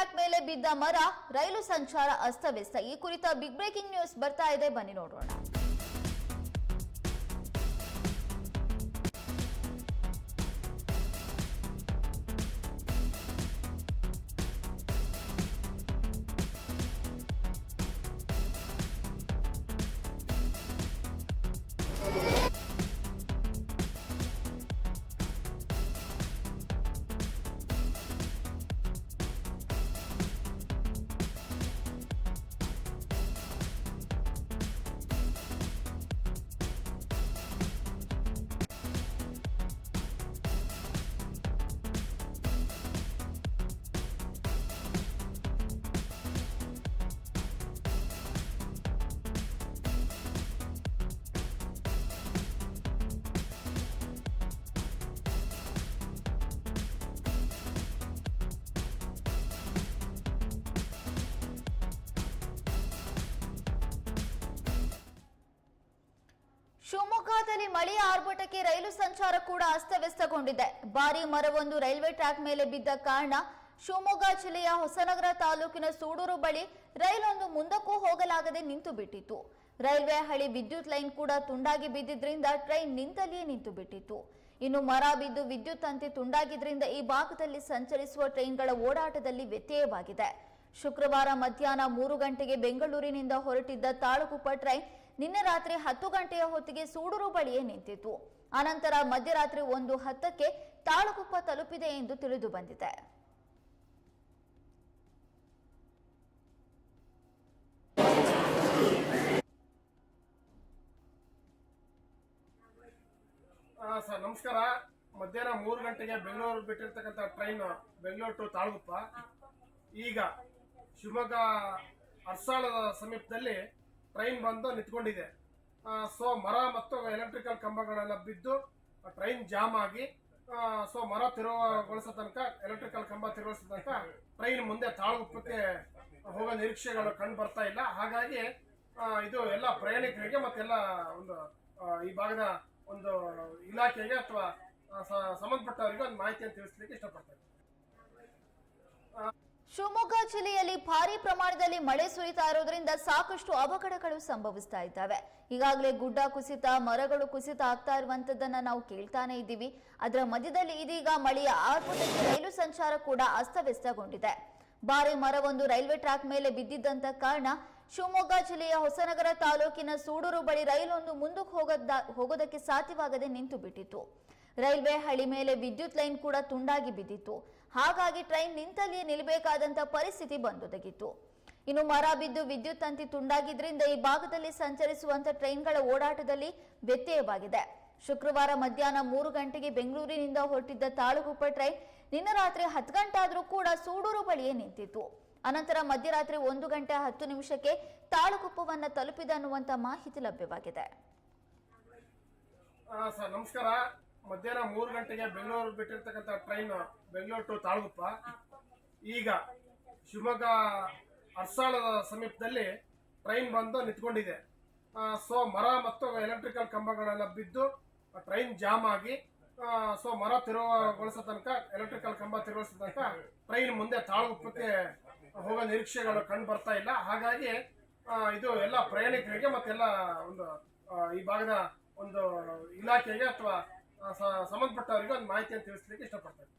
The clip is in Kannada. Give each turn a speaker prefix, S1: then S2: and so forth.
S1: ಟ್ರ್ಯಾಕ್ ಮೇಲೆ ಬಿದ್ದ ಮರ ರೈಲು ಸಂಚಾರ ಅಸ್ತವ್ಯಸ್ತ. ಈ ಕುರಿತ ಬಿಗ್ ಬ್ರೇಕಿಂಗ್ ನ್ಯೂಸ್ ಬರ್ತಾ ಇದೆ. ಬನ್ನಿ ನೋಡೋಣ. ಶಿವಮೊಗ್ಗದಲ್ಲಿ ಮಳೆಯ ಆರ್ಭಟಕ್ಕೆ ರೈಲು ಸಂಚಾರ ಕೂಡ ಅಸ್ತವ್ಯಸ್ತಗೊಂಡಿದೆ. ಭಾರಿ ಮರವೊಂದು ರೈಲ್ವೆ ಟ್ರ್ಯಾಕ್ ಮೇಲೆ ಬಿದ್ದ ಕಾರಣ ಶಿವಮೊಗ್ಗ ಜಿಲ್ಲೆಯ ಹೊಸನಗರ ತಾಲೂಕಿನ ಸೂಡೂರು ಬಳಿ ರೈಲೊಂದು ಮುಂದಕ್ಕೂ ಹೋಗಲಾಗದೆ ನಿಂತು ಬಿಟ್ಟಿತ್ತು ರೈಲ್ವೆ ಹಳಿ ವಿದ್ಯುತ್ ಲೈನ್ ಕೂಡ ತುಂಡಾಗಿ ಬಿದ್ದಿದ್ರಿಂದ ಟ್ರೈನ್ ನಿಂತಲ್ಲಿಯೇ ನಿಂತು ಬಿಟ್ಟಿತ್ತು ಇನ್ನು ಮರ ಬಿದ್ದು ವಿದ್ಯುತ್ ತಂತಿ ತುಂಡಾಗಿದ್ರಿಂದ ಈ ಭಾಗದಲ್ಲಿ ಸಂಚರಿಸುವ ಟ್ರೈನ್ಗಳ ಓಡಾಟದಲ್ಲಿ ವ್ಯತ್ಯಯವಾಗಿದೆ. ಶುಕ್ರವಾರ ಮಧ್ಯಾಹ್ನ ಮೂರು ಗಂಟೆಗೆ ಬೆಂಗಳೂರಿನಿಂದ ಹೊರಟಿದ್ದ ತಾಳಗುಪ್ಪ ಟ್ರೈನ್ ನಿನ್ನೆ ರಾತ್ರಿ ಹತ್ತು ಗಂಟೆಯ ಹೊತ್ತಿಗೆ ಸೂಡೂರು ಬಳಿಯೇ ನಿಂತಿತ್ತು. ಅನಂತರ ಮಧ್ಯರಾತ್ರಿ ಒಂದು ಹತ್ತಕ್ಕೆ ತಾಳಗುಪ್ಪ ತಲುಪಿದೆ ಎಂದು ತಿಳಿದು ಬಂದಿದೆ.
S2: ಸರ್, ನಮಸ್ಕಾರ. ಮಧ್ಯಾಹ್ನ ಮೂರು ಗಂಟೆಗೆ ಬೆಂಗಳೂರು ಬಿಟ್ಟಿರ್ತಕ್ಕಂಥ ಟ್ರೈನ್ ಬೆಂಗಳೂರು ಟು ತಾಳಗುಪ್ಪ. ಈಗ ಶಿವಮೊಗ್ಗ ಅರ್ಸಾಳದ ಸಮೀಪದಲ್ಲಿ ಟ್ರೈನ್ ಬಂದು ನಿಂತ್ಕೊಂಡಿದೆ. ಸೊ ಮರ ಮತ್ತು ಎಲೆಕ್ಟ್ರಿಕಲ್ ಕಂಬಗಳೆಲ್ಲ ಬಿದ್ದು ಟ್ರೈನ್ ಜಾಮ್ ಆಗಿ ಸೊ ಮರ ತಿರುವುಗೊಳಿಸೋ ತನಕ ಎಲೆಕ್ಟ್ರಿಕಲ್ ಕಂಬ ತಿರುಗಿಸೋ ತನಕ ಟ್ರೈನ್ ಮುಂದೆ ತಾಳಗುಪ್ಪಕ್ಕೆ ಹೋಗೋ ನಿರೀಕ್ಷೆಗಳು ಕಂಡು ಬರ್ತಾ ಇಲ್ಲ. ಹಾಗಾಗಿ ಇದು ಎಲ್ಲ ಪ್ರಯಾಣಿಕರಿಗೆ ಮತ್ತೆಲ್ಲ ಒಂದು ಈ ಭಾಗದ ಒಂದು ಇಲಾಖೆಗೆ ಅಥವಾ ಸಂಬಂಧಪಟ್ಟವರಿಗೆ ಒಂದು ಮಾಹಿತಿಯನ್ನು ತಿಳಿಸ್ಲಿಕ್ಕೆ ಇಷ್ಟಪಡ್ತೇನೆ.
S1: ಶಿವಮೊಗ್ಗ ಜಿಲ್ಲೆಯಲ್ಲಿ ಭಾರಿ ಪ್ರಮಾಣದಲ್ಲಿ ಮಳೆ ಸುರಿತಾ ಇರೋದ್ರಿಂದ ಸಾಕಷ್ಟು ಅವಘಡಗಳು ಸಂಭವಿಸ್ತಾ ಇದ್ದಾವೆ. ಈಗಾಗಲೇ ಗುಡ್ಡ ಕುಸಿತ, ಮರಗಳು ಕುಸಿತ ಆಗ್ತಾ ಇರುವಂತದ್ದನ್ನ ನಾವು ಕೇಳ್ತಾನೆ ಇದ್ದೀವಿ. ಅದರ ಮಧ್ಯದಲ್ಲಿ ಇದೀಗ ಮಳೆಯ ಆರ್ಭಟಕ್ಕೆ ರೈಲು ಸಂಚಾರ ಕೂಡ ಅಸ್ತವ್ಯಸ್ತಗೊಂಡಿದೆ. ಭಾರಿ ಮರವೊಂದು ರೈಲ್ವೆ ಟ್ರ್ಯಾಕ್ ಮೇಲೆ ಬಿದ್ದಿದ್ದಂತ ಕಾರಣ ಶಿವಮೊಗ್ಗ ಜಿಲ್ಲೆಯ ಹೊಸನಗರ ತಾಲೂಕಿನ ಸೂಡೂರು ಬಳಿ ರೈಲೊಂದು ಮುಂದಕ್ಕೆ ಹೋಗೋದ, ಹೋಗೋದಕ್ಕೆ ಸಾಧ್ಯವಾಗದೆ ನಿಂತು ಬಿಟ್ಟಿತ್ತು ರೈಲ್ವೆ ಹಳಿ ಮೇಲೆ ವಿದ್ಯುತ್ ಲೈನ್ ಕೂಡ ತುಂಡಾಗಿ ಬಿದ್ದಿತ್ತು. ಹಾಗಾಗಿ ಟ್ರೈನ್ ನಿಂತಲ್ಲಿಯೇ ನಿಲ್ಲಬೇಕಾದಂತ ಪರಿಸ್ಥಿತಿ ಬಂದೊದಗಿತ್ತು. ಇನ್ನು ಮರ ಬಿದ್ದು ವಿದ್ಯುತ್ ತಂತಿ ತುಂಡಾಗಿದ್ದರಿಂದ ಈ ಭಾಗದಲ್ಲಿ ಸಂಚರಿಸುವಂತ ಟ್ರೈನ್ಗಳ ಓಡಾಟದಲ್ಲಿ ವ್ಯತ್ಯಯವಾಗಿದೆ. ಶುಕ್ರವಾರ ಮಧ್ಯಾಹ್ನ ಮೂರು ಗಂಟೆಗೆ ಬೆಂಗಳೂರಿನಿಂದ ಹೊರಟಿದ್ದ ತಾಳುಗುಪ್ಪ ಟ್ರೈನ್ ನಿನ್ನೆ ರಾತ್ರಿ ಹತ್ತು ಗಂಟೆ ಆದರೂ ಕೂಡ ಸೂಡೂರು ಬಳಿಯೇ ನಿಂತಿತ್ತು. ಅನಂತರ ಮಧ್ಯರಾತ್ರಿ ಒಂದು ಗಂಟೆ ಹತ್ತು ನಿಮಿಷಕ್ಕೆ ತಾಳುಗುಪ್ಪವನ್ನು ತಲುಪಿದೆ ಅನ್ನುವಂತ ಮಾಹಿತಿ ಲಭ್ಯವಾಗಿದೆ.
S2: ನಮಸ್ಕಾರ. ಮಧ್ಯಾಹ್ನ ಮೂರು ಗಂಟೆಗೆ ಬೆಂಗಳೂರು ಬಿಟ್ಟಿರ್ತಕ್ಕಂಥ ಟ್ರೈನ್ ಬೆಂಗಳೂರು ಟು ತಾಳಗುಪ್ಪ. ಈಗ ಶಿವಮೊಗ್ಗ ಅರ್ಸಾಳದ ಸಮೀಪದಲ್ಲಿ ಟ್ರೈನ್ ಬಂದು ನಿಂತ್ಕೊಂಡಿದೆ. ಸೊ ಮರ ಮತ್ತು ಎಲೆಕ್ಟ್ರಿಕಲ್ ಕಂಬಗಳೆಲ್ಲ ಬಿದ್ದು ಟ್ರೈನ್ ಜಾಮ್ ಆಗಿ ಸೊ ಮರ ತಿರುವುಗೊಳಿಸೋ ತನಕ ಎಲೆಕ್ಟ್ರಿಕಲ್ ಕಂಬ ತಿರುಗಿಸೋ ತನಕ ಟ್ರೈನ್ ಮುಂದೆ ತಾಳಗುಪ್ಪಕ್ಕೆ ಹೋಗೋ ನಿರೀಕ್ಷೆಗಳು ಕಂಡು ಬರ್ತಾ ಇಲ್ಲ. ಹಾಗಾಗಿ ಇದು ಎಲ್ಲ ಪ್ರಯಾಣಿಕರಿಗೆ ಮತ್ತೆಲ್ಲ ಒಂದು ಈ ಭಾಗದ ಒಂದು ಇಲಾಖೆಗೆ ಅಥವಾ ಸಂಬಂಧಪಟ್ಟವರಿಗೆ ಒಂದು ಮಾಹಿತಿಯನ್ನು ತಿಳಿಸ್ಲಿಕ್ಕೆ ಇಷ್ಟಪಡ್ತೇನೆ.